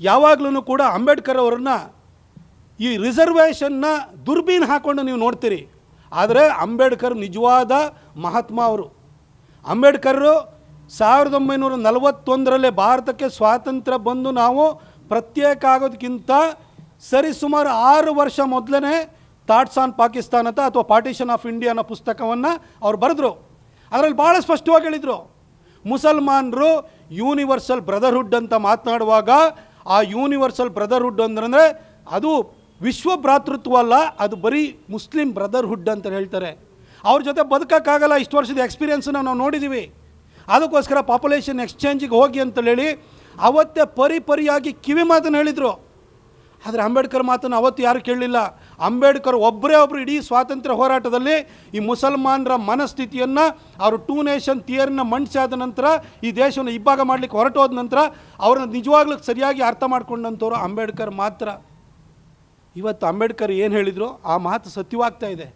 ಯಾವಾಗಲೂ ಕೂಡ ಅಂಬೇಡ್ಕರ್ ಅವರನ್ನು ಈ ರಿಸರ್ವೇಷನ್ನ ದುರ್ಬೀನ್ ಹಾಕ್ಕೊಂಡು ನೀವು ನೋಡ್ತೀರಿ. ಆದರೆ ಅಂಬೇಡ್ಕರ್ ನಿಜವಾದ ಮಹಾತ್ಮ ಅವರು. ಅಂಬೇಡ್ಕರ್ರು ಸಾವಿರದ ಒಂಬೈನೂರ ನಲವತ್ತೊಂದರಲ್ಲೇ ಭಾರತಕ್ಕೆ ಸ್ವಾತಂತ್ರ್ಯ ಬಂದು ನಾವು ಪ್ರತ್ಯೇಕ ಆಗೋದಕ್ಕಿಂತ ಸರಿಸುಮಾರು ಆರು ವರ್ಷ ಮೊದಲೇ ಥಾಟ್ಸ್ ಆನ್ ಪಾಕಿಸ್ತಾನ ಅಂತ ಅಥವಾ ಪಾರ್ಟಿಷನ್ ಆಫ್ ಇಂಡಿಯಾ ಅನ್ನೋ ಪುಸ್ತಕವನ್ನು ಅವ್ರು ಬರೆದ್ರು. ಅದರಲ್ಲಿ ಭಾಳ ಸ್ಪಷ್ಟವಾಗಿ ಹೇಳಿದರು. ಮುಸಲ್ಮಾನರು ಯೂನಿವರ್ಸಲ್ ಬ್ರದರ್ಹುಡ್ ಅಂತ ಮಾತನಾಡುವಾಗ ಆ ಯೂನಿವರ್ಸಲ್ ಬ್ರದರ್ಹುಡ್ ಅಂದ್ರೆ ಅದು ವಿಶ್ವ ಭ್ರಾತೃತ್ವ ಅಲ್ಲ, ಅದು ಬರೀ ಮುಸ್ಲಿಂ ಬ್ರದರ್ಹುಡ್ ಅಂತ ಹೇಳ್ತಾರೆ. ಅವ್ರ ಜೊತೆ ಬದುಕೋಕ್ಕಾಗಲ್ಲ, ಇಷ್ಟು ವರ್ಷದ ಎಕ್ಸ್ಪೀರಿಯೆನ್ಸನ್ನು ನಾವು ನೋಡಿದ್ದೀವಿ ಅದಕ್ಕೋಸ್ಕರ ಪಾಪ್ಯುಲೇಷನ್ ಎಕ್ಸ್ಚೇಂಜಿಗೆ ಹೋಗಿ ಅಂತ ಹೇಳಿ ಅವತ್ತೇ ಪರಿಪರಿಯಾಗಿ ಕಿವಿ ಮಾತನ್ನು ಹೇಳಿದರು. ಆದರೆ ಅಂಬೇಡ್ಕರ್ ಮಾತನ್ನು ಅವತ್ತು ಯಾರು ಕೇಳಲಿಲ್ಲ? ಅಂಬೇಡ್ಕರ್ ಒಬ್ಬರೇ ಒಬ್ಬರು ಇಡೀ ಸ್ವಾತಂತ್ರ್ಯ ಹೋರಾಟದಲ್ಲಿ ಈ ಮುಸಲ್ಮಾನರ ಮನಸ್ಥಿತಿಯನ್ನು, ಅವರು ಟೂ ನೇಷನ್ ಥಿಯರಿನ ಮಂಡಿಸಾದ ನಂತರ, ಈ ದೇಶವನ್ನು ಇಬ್ಬಾಗ ಮಾಡಲಿಕ್ಕೆ ಹೊರಟೋದ ನಂತರ, ಅವ್ರನ್ನ ನಿಜವಾಗ್ಲೂ ಸರಿಯಾಗಿ ಅರ್ಥ ಮಾಡ್ಕೊಂಡಂಥವ್ರು ಅಂಬೇಡ್ಕರ್ ಮಾತ್ರ. ಇವತ್ತು ಅಂಬೇಡ್ಕರ್ ಏನು ಹೇಳಿದರು? ಆ ಮಾತು ಸತ್ಯವಾಗ್ತಾ ಇದೆ.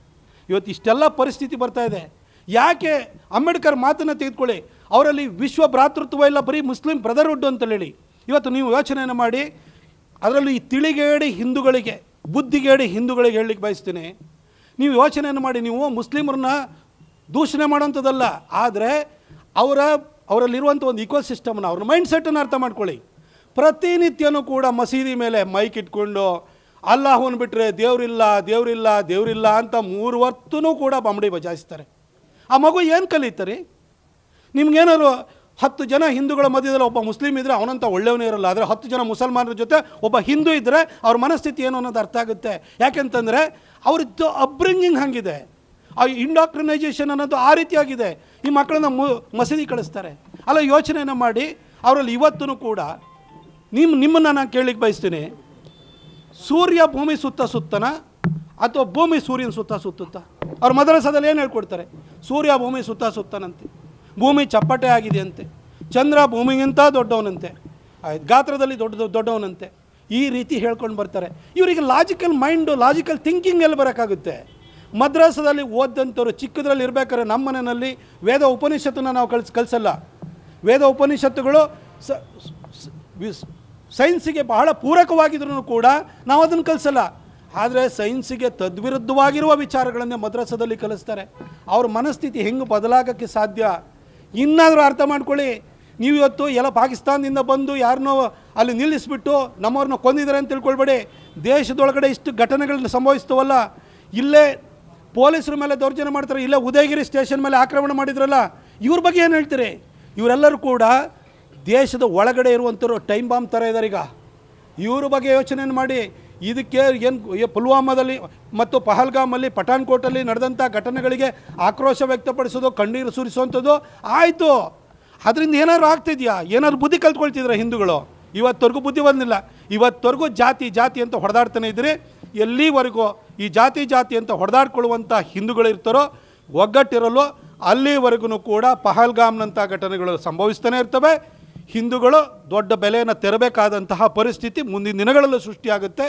ಇವತ್ತು ಇಷ್ಟೆಲ್ಲ ಪರಿಸ್ಥಿತಿ ಬರ್ತಾ ಇದೆ. ಯಾಕೆ ಅಂಬೇಡ್ಕರ್ ಮಾತನ್ನು ತೆಗೆದುಕೊಳ್ಳಿ? ಅವರಲ್ಲಿ ವಿಶ್ವ ಭ್ರಾತೃತ್ವ ಇಲ್ಲ, ಬರೀ ಮುಸ್ಲಿಂ ಬ್ರದರ್ಹುಡ್ ಅಂತ ಹೇಳಿ. ಇವತ್ತು ನೀವು ಯೋಚನೆಯನ್ನು ಮಾಡಿ ಅದರಲ್ಲೂ ಈ ತಿಳಿಗೇಡಿ ಹಿಂದೂಗಳಿಗೆ, ಬುದ್ಧಿಗೇಡಿ ಹಿಂದೂಗಳಿಗೆ ಹೇಳಲಿಕ್ಕೆ ಬಯಸ್ತೀನಿ. ನೀವು ಯೋಚನೆಯನ್ನು ಮಾಡಿ, ನೀವು ಮುಸ್ಲಿಮರನ್ನ ದೂಷಣೆ ಮಾಡೋಂಥದ್ದಲ್ಲ ಆದರೆ ಅವರ, ಅವರಲ್ಲಿರುವಂಥ ಒಂದು ಇಕೋ ಸಿಸ್ಟಮ್ನ ಅವ್ರ ಮೈಂಡ್ ಸೆಟ್ಟನ್ನು ಅರ್ಥ ಮಾಡ್ಕೊಳ್ಳಿ. ಪ್ರತಿನಿತ್ಯನೂ ಕೂಡ ಮಸೀದಿ ಮೇಲೆ ಮೈಕ್ ಇಟ್ಕೊಂಡು ಅಲ್ಲಾಹನ್ ಬಿಟ್ಟರೆ ದೇವರಿಲ್ಲ ದೇವರಿಲ್ಲ ದೇವರಿಲ್ಲ ಅಂತ ಮೂರು ಹೊತ್ತೂ ಕೂಡ ಬಂಬಡಿ ಬಜಾಯಿಸ್ತಾರೆ ಆ ಮಗು ಏನು ಕಲಿತಾರೆ? ನಿಮ್ಗೇನಾದ್ರು ಹತ್ತು ಜನ ಹಿಂದೂಗಳ ಮಧ್ಯದಲ್ಲಿ ಒಬ್ಬ ಮುಸ್ಲಿಂ ಇದ್ದರೆ ಅವನಂತ ಒಳ್ಳೆಯವನೇ ಇರಲ್ಲ. ಆದರೆ ಹತ್ತು ಜನ ಮುಸಲ್ಮಾನರ ಜೊತೆ ಒಬ್ಬ ಹಿಂದೂ ಇದ್ದರೆ ಅವ್ರ ಮನಸ್ಥಿತಿ ಏನು ಅನ್ನೋದು ಅರ್ಥ ಆಗುತ್ತೆ. ಯಾಕೆಂತಂದರೆ ಅವ್ರದ್ದು ಅಪ್ಬ್ರಿಂಗಿಂಗ್ ಹಾಗಿದೆ. ಆ ಇಂಡಾಕ್ಟ್ರಿನೈಸೇಷನ್ ಅನ್ನೋದು ಆ ರೀತಿಯಾಗಿದೆ. ಈ ಮಕ್ಕಳನ್ನ ಮು, ಮಸೀದಿ ಕಳಿಸ್ತಾರೆ. ಅಲ್ಲ, ಯೋಚನೆಯನ್ನು ಮಾಡಿ. ಅವರಲ್ಲಿ ಇವತ್ತೂ ಕೂಡ ನಿಮ್ಮ ನಿಮ್ಮನ್ನು ನಾನು ಕೇಳಲಿಕ್ಕೆ ಬಯಸ್ತೀನಿ. ಸೂರ್ಯ ಭೂಮಿ ಸುತ್ತ ಸುತ್ತನ ಅಥವಾ ಭೂಮಿ ಸೂರ್ಯನ ಸುತ್ತ ಸುತ್ತುತ್ತ? ಅವ್ರ ಮದರಸದಲ್ಲಿ ಏನು ಹೇಳ್ಕೊಡ್ತಾರೆ? ಸೂರ್ಯ ಭೂಮಿ ಸುತ್ತ ಸುತ್ತನಂತೆ. ಭೂಮಿ ಚಪ್ಪಟೆ ಆಗಿದೆ ಅಂತೆ ಚಂದ್ರ ಭೂಮಿಗಿಂತ ದೊಡ್ಡವನಂತೆ. ಗಾತ್ರದಲ್ಲಿ ದೊಡ್ಡ ದೊಡ್ಡವನಂತೆ. ಈ ರೀತಿ ಹೇಳ್ಕೊಂಡು ಬರ್ತಾರೆ. ಇವರಿಗೆ ಲಾಜಿಕಲ್ ಮೈಂಡು ಲಾಜಿಕಲ್ ಥಿಂಕಿಂಗ್ ಎಲ್ಲಿ ಬರೋಕ್ಕಾಗುತ್ತೆ? ಮದ್ರಾಸದಲ್ಲಿ ಓದಂಥವ್ರು ಚಿಕ್ಕದ್ರಲ್ಲಿ ಇರಬೇಕಾದ್ರೆ ನಮ್ಮ ಮನೆಯಲ್ಲಿ ವೇದ ಉಪನಿಷತ್ತನ್ನು ನಾವು ಕಳ್ಸಿ, ಕಲಿಸಲ್ಲ. ವೇದ ಉಪನಿಷತ್ತುಗಳು ಸೈನ್ಸಿಗೆ ಬಹಳ ಪೂರಕವಾಗಿದ್ರೂ ಕೂಡ ನಾವು ಅದನ್ನು ಕಲಿಸಲ್ಲ. ಆದರೆ ಸೈನ್ಸಿಗೆ ತದ್ವಿರುದ್ಧವಾಗಿರುವ ವಿಚಾರಗಳನ್ನೇ ಮದ್ರಾಸದಲ್ಲಿ ಕಲಿಸ್ತಾರೆ. ಅವ್ರ ಮನಸ್ಥಿತಿ ಹೆಂಗೆ ಬದಲಾಗೋಕ್ಕೆ ಸಾಧ್ಯ? ಇನ್ನಾದರೂ ಅರ್ಥ ಮಾಡ್ಕೊಳ್ಳಿ. ನೀವು ಇವತ್ತು ಎಲ್ಲ ಪಾಕಿಸ್ತಾನದಿಂದ ಬಂದು ಯಾರನ್ನೋ ಅಲ್ಲಿ ನಿಲ್ಲಿಸ್ಬಿಟ್ಟು ನಮ್ಮವ್ರನ್ನ ಕೊಂದಿದ್ದಾರೆ ಅಂತ ತಿಳ್ಕೊಳ್ಬೇಡಿ. ದೇಶದೊಳಗಡೆ ಇಷ್ಟು ಘಟನೆಗಳನ್ನ ಸಂಭವಿಸ್ತವಲ್ಲ. ಇಲ್ಲೇ ಪೊಲೀಸರ ಮೇಲೆ ದೌರ್ಜನ್ಯ ಮಾಡ್ತಾರೆ. ಇಲ್ಲೇ ಉದಯಗಿರಿ ಸ್ಟೇಷನ್ ಮೇಲೆ ಆಕ್ರಮಣ ಮಾಡಿದ್ರಲ್ಲ. ಇವ್ರ ಬಗ್ಗೆ ಏನು ಹೇಳ್ತೀರಿ? ಇವರೆಲ್ಲರೂ ಕೂಡ ದೇಶದ ಒಳಗಡೆ ಇರುವಂಥವ್ರು ಟೈಮ್ ಬಾಂಬ್ ಥರ ಇದ್ದಾರೆ ಈಗ ಇವ್ರ ಬಗ್ಗೆ ಯೋಚನೆಯನ್ನು ಮಾಡಿ. ಇದಕ್ಕೆ ಏನು ಪುಲ್ವಾಮಾದಲ್ಲಿ ಮತ್ತು ಪಹಲ್ಗಾಮಲ್ಲಿ ಪಠಾನ್ಕೋಟಲ್ಲಿ ನಡೆದಂಥ ಘಟನೆಗಳಿಗೆ ಆಕ್ರೋಶ ವ್ಯಕ್ತಪಡಿಸೋದು, ಕಣ್ಣೀರು ಸುರಿಸುವಂಥದ್ದು ಆಯಿತು. ಅದರಿಂದ ಏನಾದ್ರು ಆಗ್ತಿದೆಯಾ? ಏನಾದ್ರು ಬುದ್ಧಿ ಕಲ್ತ್ಕೊಳ್ತಿದ್ರೆ ಹಿಂದೂಗಳು? ಇವತ್ತವರೆಗೂ ಬುದ್ಧಿ ಬಂದಿಲ್ಲ. ಇವತ್ತವರೆಗೂ ಜಾತಿ ಜಾತಿ ಅಂತ ಹೊಡೆದಾಡ್ತಾನೆ ಇದ್ರಿ ಎಲ್ಲಿವರೆಗೂ ಈ ಜಾತಿ ಜಾತಿ ಅಂತ ಹೊಡೆದಾಡ್ಕೊಳ್ಳುವಂಥ ಹಿಂದೂಗಳು ಇರ್ತಾರೋ ಒಗ್ಗಟ್ಟಿರಲು ಅಲ್ಲಿವರೆಗೂ ಕೂಡ ಪಹಲ್ಗಾಮ್ನಂಥ ಘಟನೆಗಳು ಸಂಭವಿಸ್ತಾನೆ ಇರ್ತವೆ. ಹಿಂದೂಗಳು ದೊಡ್ಡ ಬೆಲೆಯನ್ನು ತೆರಬೇಕಾದಂತಹ ಪರಿಸ್ಥಿತಿ ಮುಂದಿನ ದಿನಗಳಲ್ಲೂ ಸೃಷ್ಟಿಯಾಗುತ್ತೆ.